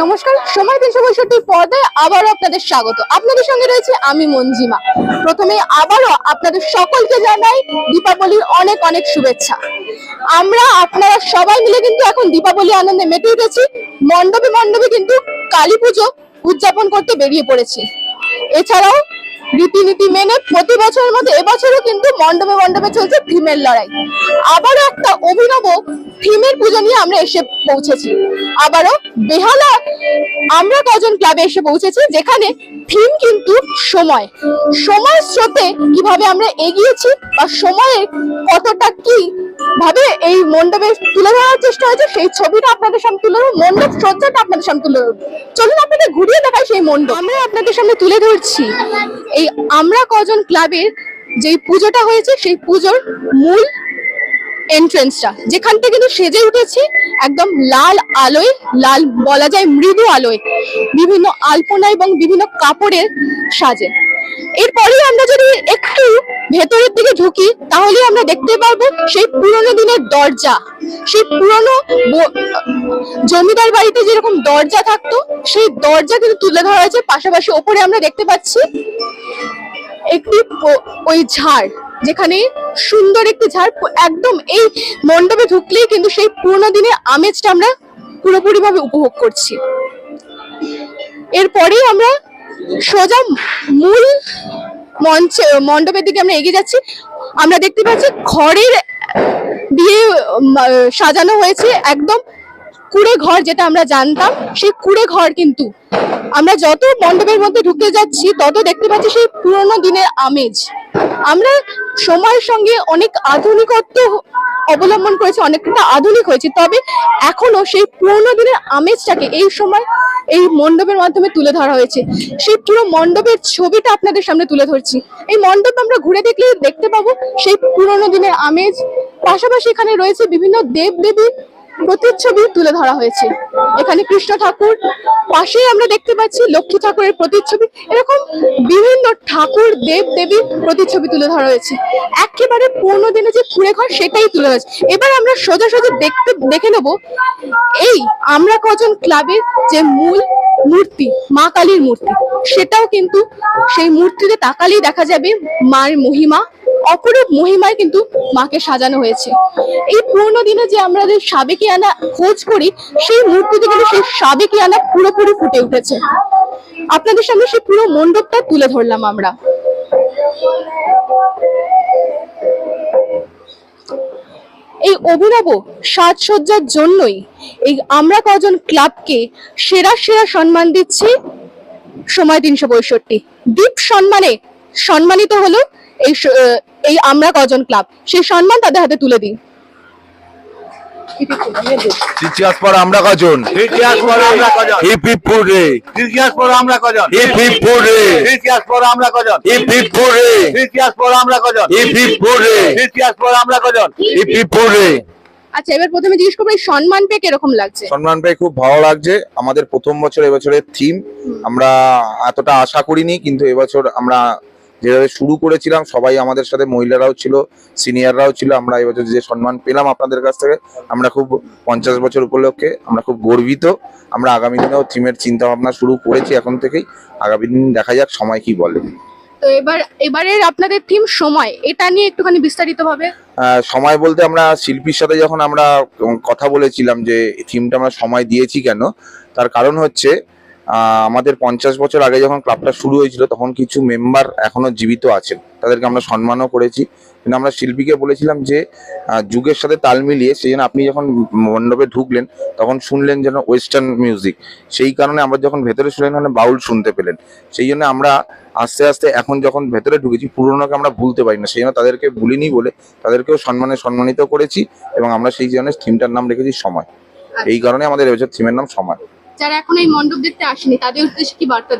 নমস্কার, সময় তিনশো পঁয়ষট্টির পর্দায় আবারও আপনাদের স্বাগত। আপনাদের সঙ্গে রয়েছে আমি মঞ্জিমা। প্রথমে আবারও আপনাদের সকলকে জানাই দীপাবলির অনেক অনেক শুভেচ্ছা। আমরা আপনারা সবাই মিলে কিন্তু এখন দীপাবলি আনন্দে মেতে উঠেছি। মণ্ডপে মণ্ডপে কিন্তু কালী পুজো উদযাপন করতে বেরিয়ে পড়েছি। এছাড়াও রীতিনীতি মেনে প্রতি বছরের মতো এবছরও কিন্তু মণ্ডপে মণ্ডপে চলছে থিমের লড়াই। আবারও একটা অভিনব থিমের পুজো নিয়ে আমরা এসে পৌঁছেছি। আবারও বেহালা, আমরা কজন ক্লাবে এসে পৌঁছেছি, যেখানে থিম কিন্তু সময়। সময় স্রোতে কীভাবে আমরা এগিয়েছি বা সময়ের কতটা কি ভাবে এই মণ্ডপে তুলে ধরার চেষ্টা হয়েছে, সেই ছবিটা আপনাদের সামনে তুলে ধরবো, মণ্ডপ সজ্জাটা আপনাদের সামনে তুলে ধরবো। চলুন আপনাদের ঘুরিয়ে দেখাই সেই মণ্ডপ। আমরা আপনাদের সামনে তুলে ধরছি। এই আমরা কজন ক্লাবের যেই পুজোটা হয়েছে, সেই পুজোর মূল এন্ট্রেন্সটা যেখান থেকে কিন্তু সেজে উঠেছি, একদম লাল আলোয়, লাল বলা যায় মৃদু আলোয়। বিভিন্ন আলপনা এবং বিভিন্ন কাপড়ের সাজে। এরপরেই আমরা যদি একটু ভেতরের দিকে ঢুকি তাহলে আমরা দেখতে পারব সেই পুরোনো দিনের দরজা। সেই পুরনো জমিদার বাড়িতে যেরকম দরজা থাকতো, সেই দরজা কিন্তু তুলে ধরা হয়েছে। পাশাপাশি ওপরে আমরা দেখতে পাচ্ছি একটি ওই ঝাড়, যেখানে সুন্দর একটি ঝাড় একদম এই মণ্ডপে ঢুকলেই কিন্তু সেই পুরোনো দিনের আমেজটা আমরা পুরোপুরি ভাবে উপভোগ করছি। এরপরেই আমরা সোজা মূল মঞ্চে, মণ্ডপের দিকে আমরা এগিয়ে যাচ্ছি। আমরা দেখতে পাচ্ছি ঘরের দিয়ে সাজানো হয়েছে একদম কুড়ে ঘর যেটা আমরা জানতাম। সেই কুড়ে ঘর কিন্তু আমরা যত মণ্ডপের মধ্যে ঢুকে যাচ্ছি, তত দেখতে পাচ্ছি সেই পুরোনো দিনের আমেজ। আমরা সময়ের সঙ্গে অনেক আধুনিকত্ব অবলম্বন করেছি, অনেকটা আধুনিক হয়েছে। তবে এখনও সেই পুরোনো দিনের আমেজটাকে এই সময় এই মণ্ডপের মাধ্যমে তুলে ধরা হয়েছে। সেই পুরো মণ্ডপের ছবিটা আপনাদের সামনে তুলে ধরছি। এই মণ্ডপ আমরা ঘুরে দেখলে দেখতে পাবো সেই পুরোনো দিনের আমেজ। পাশাপাশি এখানে রয়েছে বিভিন্ন দেব দেবী প্রতিচ্ছবি তুলে ধরা হয়েছে। এখানে কৃষ্ণ ঠাকুর, পাশেই আমরা দেখতে পাচ্ছি লক্ষ্মী ঠাকুরের প্রতিচ্ছবি। এরকম বিভিন্ন ঠাকুর, দেব দেবীর প্রতিচ্ছবি তুলে ধরা হয়েছে। একেবারে পুরোনো দিনে যে কুড়ে ঘর সেটাই তুলে ধরেছে এবার আমরা সোজা সোজা দেখতে, দেখে নেব এই আমরা কজন ক্লাবের যে মূল মূর্তি, মা কালীর মূর্তি। সেটাও কিন্তু সেই মূর্তিতে তাকালেই দেখা যাবে মার মহিমা অপরূপ মহিমায় কিন্তু মাকে সাজানো হয়েছে। এই পুরোনো দিনে যে আমাদের সাবেকিয়ানা খোঁজ করি, সেই মূর্তিতে কিন্তু সেই সাবেকিয়ানা পুরোপুরি ফুটে উঠেছে। আপনাদের সামনে সেই পুরো মণ্ডপটা তুলে ধরলাম আমরা। এই অভিনব সাজসজ্জার জন্যই এই আমরা কজন ক্লাবকে সেরা সেরা সম্মান দিচ্ছি। সময় তিনশো পঁয়ষট্টি। দ্বীপ সম্মানে সম্মানিত হলো এই এই আমরা কজন ক্লাব সেই সম্মান তাদের হাতে তুলে দিই ইতিহাস পর আমরা কজন? ইতিহাস পর আমরা কজন? হিপ হিপ হুররে ইতিহাস পর আমরা কজন? হিপ হিপ হুররে ইতিহাস পর আমরা কজন? হিপ হিপ হুররে ইতিহাস পর আমরা কজন? হিপ হিপ হুররে ইতিহাস পর আমরা কজন? হিপ হিপ হুররে আচ্ছা এবার প্রথমে জিজ্ঞেস করব এই সম্মান পেয়ে কীরকম লাগছে? সম্মান পেয়ে খুব ভালো লাগছে। আমাদের প্রথম বছর এবছরের থিম আমরা এতটা আশা করিনি কিন্তু এবছর আমরা যেভাবে শুরু করেছিলাম সবাই আমাদের সাথে মহিলারাও ছিল সিনিয়ররাও ছিল আমরা এবছর যে সম্মান পেলাম আপনাদের কাছ থেকে আমরা খুব পঞ্চাশ বছর উপলক্ষে আমরা খুব গর্বিত। আমরা আগামী দিনেও থিমের চিন্তা ভাবনা শুরু করেছি এখন থেকেই। আগামী দিন দেখা যাক সময় কি বলে। তো এবার এবারের আপনাদের থিম সময় এটা নিয়ে একটুখানি বিস্তারিত ভাবে সময় বলতে আমরা শিল্পীর সাথে যখন আমরা কথা বলেছিলাম যে থিমটা আমরা সময় দিয়েছি কেন তার কারণ হচ্ছে আমাদের পঞ্চাশ বছর আগে যখন ক্লাবটা শুরু হয়েছিল তখন কিছু মেম্বার এখনও জীবিত আছেন। তাদেরকে আমরা সম্মানও করেছি। কিন্তু আমরা শিল্পীকে বলেছিলাম যে যুগের সাথে তাল মিলিয়ে সেই জন্য আপনি যখন মণ্ডপে ঢুকলেন তখন শুনলেন যেন ওয়েস্টার্ন মিউজিক সেই কারণে আমরা যখন ভেতরে শুনলেন মানে বাউল শুনতে পেলেন। সেই জন্য আমরা আস্তে আস্তে এখন যখন ভেতরে ঢুকেছি পুরোনোকে আমরা ভুলতে পারি না। সেই জন্য তাদেরকে ভুলিনি বলে তাদেরকেও সম্মানে সম্মানিত করেছি এবং আমরা সেই জন্য থিমটার নাম রেখেছি সময়। এই কারণে আমাদের এবছর থিমের নাম সময়। যারা এখন এই দেখতে আসেনি, তাদের উদ্দেশ্যে কি বার্তা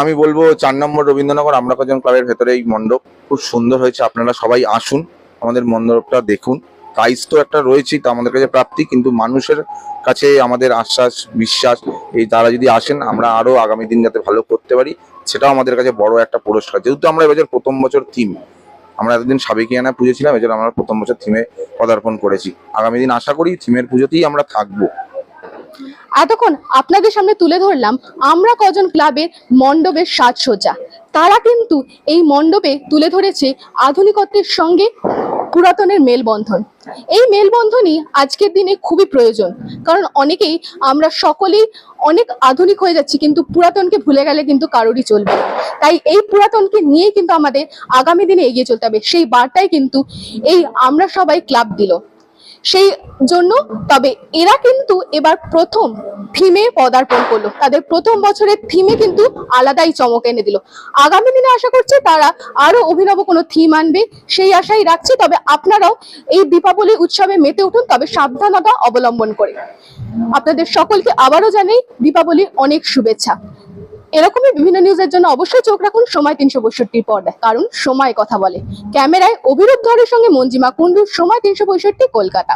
আমি বলব, চার নম্বর রবীন্দ্রনগর আমরা কজন ক্লাবের ভেতরে এই মণ্ডপ খুব সুন্দর হয়েছে। আপনারা সবাই আসুন, আমাদের মণ্ডপটা দেখুন। প্রাইস তো একটা রয়েছেই, তা আমাদের কাছে প্রাপ্তি, কিন্তু মানুষের কাছে আমাদের আশ্বাস, বিশ্বাস, এই তারা যদি আসেন, আমরা আরও আগামী দিন যাতে ভালো করতে পারি, সেটাও আমাদের কাছে বড় একটা পুরস্কার। যেহেতু আমরা এবছর প্রথম বছর থিম আমরা এতদিন সাবেকিয়ানা পুজো ছিলাম, এজন্য আমরা প্রথম বছর থিমে পদার্পণ করেছি। আগামী দিন আশা করি থিমের পুজোতেই আমরা থাকব। এতক্ষণ আপনাদের সামনে তুলে ধরলাম, আমরা কজন ক্লাবের মণ্ডপের সাজসজ্জা। তারা কিন্তু এই মণ্ডপে তুলে ধরেছে আধুনিকত্বের সঙ্গে পুরাতনের মেলবন্ধন। এই মেলবন্ধনই আজকের দিনে খুবই প্রয়োজন, কারণ অনেকেই আমরা সকলেই অনেক আধুনিক হয়ে যাচ্ছি, কিন্তু পুরাতনকে ভুলে গেলে কিন্তু কারোরই চলবে তাই এই পুরাতনকে নিয়েই কিন্তু আমাদের আগামী দিনে এগিয়ে চলতে হবে। সেই বার্তাই কিন্তু এই আমরা সবাই ক্লাব দিল। সেই জন্য তবে এরা কিন্তু এবার প্রথম থিমে পদার্পণ করল। তাদের প্রথম বছরের থিমে কিন্তু আলাদাই চমক এনে দিল। আগামী দিনে আশা করছে তারা আরও অভিনব কোনো থিম আনবে, সেই আশাই রাখছে। তবে আপনারাও এই দীপাবলি উৎসবে মেতে উঠুন, তবে সাবধানতা অবলম্বন করে। আপনাদের সকলকে আবারও জানাই দীপাবলির অনেক শুভেচ্ছা। এরকমই বিভিন্ন নিউজের জন্য অবশ্যই চোখ রাখুন সময় তিনশো পঁয়ষট্টির পর্দায় কারণ সময় কথা বলে। ক্যামেরায় অভিরূপ ধরের সঙ্গে মঞ্জিমা কুণ্ডু, সময় তিনশো পঁয়ষট্টি কলকাতা।